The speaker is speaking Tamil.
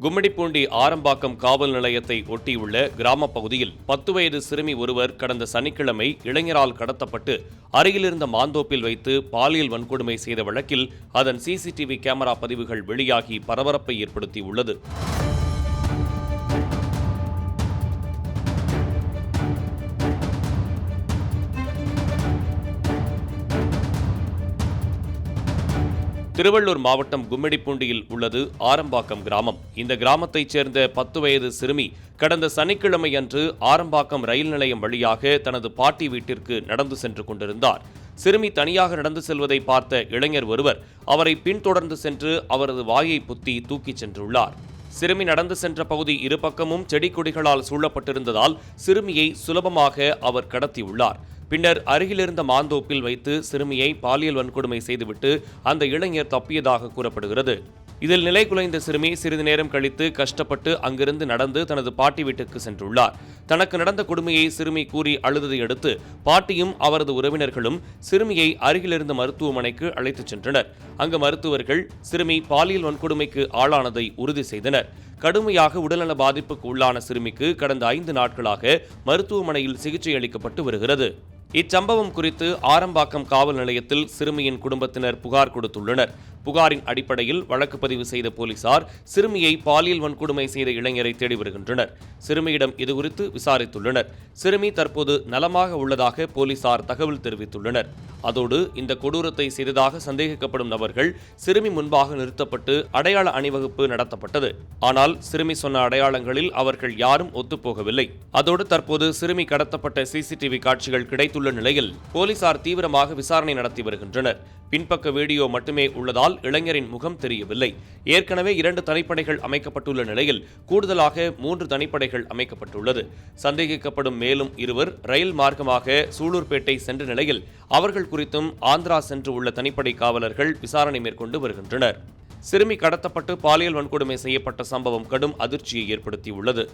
கும்மிடிப்பூண்டி ஆரம்பாக்கம் காவல் நிலையத்தை ஒட்டியுள்ள கிராமப் பகுதியில் பத்து வயது சிறுமி ஒருவர் கடந்த சனிக்கிழமை இளைஞரால் கடத்தப்பட்டு அருகிலிருந்த மாந்தோப்பில் வைத்து பாலியல் வன்கொடுமை செய்த வழக்கில் அதன் சிசிடிவி கேமரா பதிவுகள் வெளியாகி பரபரப்பை ஏற்படுத்தியுள்ளது. திருவள்ளூர் மாவட்டம் கும்மிடிப்பூண்டியில் உள்ளது ஆரம்பாக்கம் கிராமம். இந்த கிராமத்தைச் சேர்ந்த பத்து வயது சிறுமி கடந்த சனிக்கிழமை அன்று ஆரம்பாக்கம் ரயில் நிலையம் வழியாக தனது பாட்டி வீட்டிற்கு நடந்து சென்று கொண்டிருந்தார். சிறுமி தனியாக நடந்து செல்வதை பார்த்த இளைஞர் ஒருவர் அவரை பின்தொடர்ந்து சென்று அவரது வாயை புத்தி தூக்கிச் சென்றுள்ளார். சிறுமி நடந்து சென்ற பகுதி இருபக்கமும் செடி கொடிகளால் சூழப்பட்டிருந்ததால் சிறுமியை சுலபமாக அவர் கடத்தியுள்ளார். பின்னர் அருகிலிருந்த மாந்தோப்பில் வைத்து சிறுமியை பாலியல் வன்கொடுமை செய்துவிட்டு அந்த இளைஞர் தப்பியதாக கூறப்படுகிறது. இதில் நிலை குலைந்த சிறுமி சிறிது நேரம் கழித்து கஷ்டப்பட்டு அங்கிருந்து நடந்து தனது பாட்டி வீட்டுக்கு சென்றுள்ளார். தனக்கு நடந்த கொடுமையை சிறுமி கூறி அழுததை அடுத்து பாட்டியும் அவரது உறவினர்களும் சிறுமியை அருகிலிருந்த மருத்துவமனைக்கு அழைத்துச் சென்றனர். அங்கு மருத்துவர்கள் சிறுமி பாலியல் வன்கொடுமைக்கு ஆளானதை உறுதி செய்தனர். கடுமையாக உடல்நல பாதிப்புக்கு உள்ளான சிறுமிக்கு கடந்த ஐந்து நாட்களாக மருத்துவமனையில் சிகிச்சை அளிக்கப்பட்டு வருகிறது. இச்சம்பவம் குறித்து ஆரம்பாக்கம் காவல் நிலையத்தில் சிறுமியின் குடும்பத்தினர் புகார் கொடுத்துள்ளனர். புகாரின் அடிப்படையில் வழக்கு பதிவு செய்த போலீசார் சிறுமியை பாலியல் வன்கொடுமை செய்த இளைஞரை தேடி வருகின்றனர். சிறுமியிடம் இதுகுறித்து விசாரித்துள்ளனர். சிறுமி தற்போது நலமாக உள்ளதாக போலீசார் தகவல் தெரிவித்துள்ளனர். அதோடு இந்த கொடூரத்தை செய்ததாக சந்தேகிக்கப்படும் நபர்கள் சிறுமி முன்பாக நிறுத்தப்பட்டு அடையாள அணிவகுப்பு நடத்தப்பட்டது. ஆனால் சிறுமி சொன்ன அடையாளங்களில் அவர்கள் யாரும் ஒத்துப்போகவில்லை. அதோடு தற்போது சிறுமி கடத்தப்பட்ட சிசிடிவி காட்சிகள் கிடைத்துள்ள நிலையில் போலீசார் தீவிரமாக விசாரணை நடத்தி வருகின்றனர். பின்பக்க வீடியோ மட்டுமே உள்ளதால் இளைஞரின் முகம் தெரியவில்லை. ஏற்கனவே இரண்டு தனிப்படைகள் அமைக்கப்பட்டுள்ள நிலையில் கூடுதலாக மூன்று தனிப்படைகள் அமைக்கப்பட்டுள்ளது. சந்தேகிக்கப்படும் மேலும் இருவர் ரயில் மார்க்கமாக சூலூர்பேட்டை சென்ற நிலையில் அவர்கள் குறித்தும் ஆந்திரா சென்று உள்ள தனிப்படை காவலர்கள் விசாரணை மேற்கொண்டு வருகின்றனர். சிறுமி கடத்தப்பட்டு பாலியல் வன்கொடுமை செய்யப்பட்ட சம்பவம் கடும் அதிர்ச்சியை ஏற்படுத்தியுள்ளது.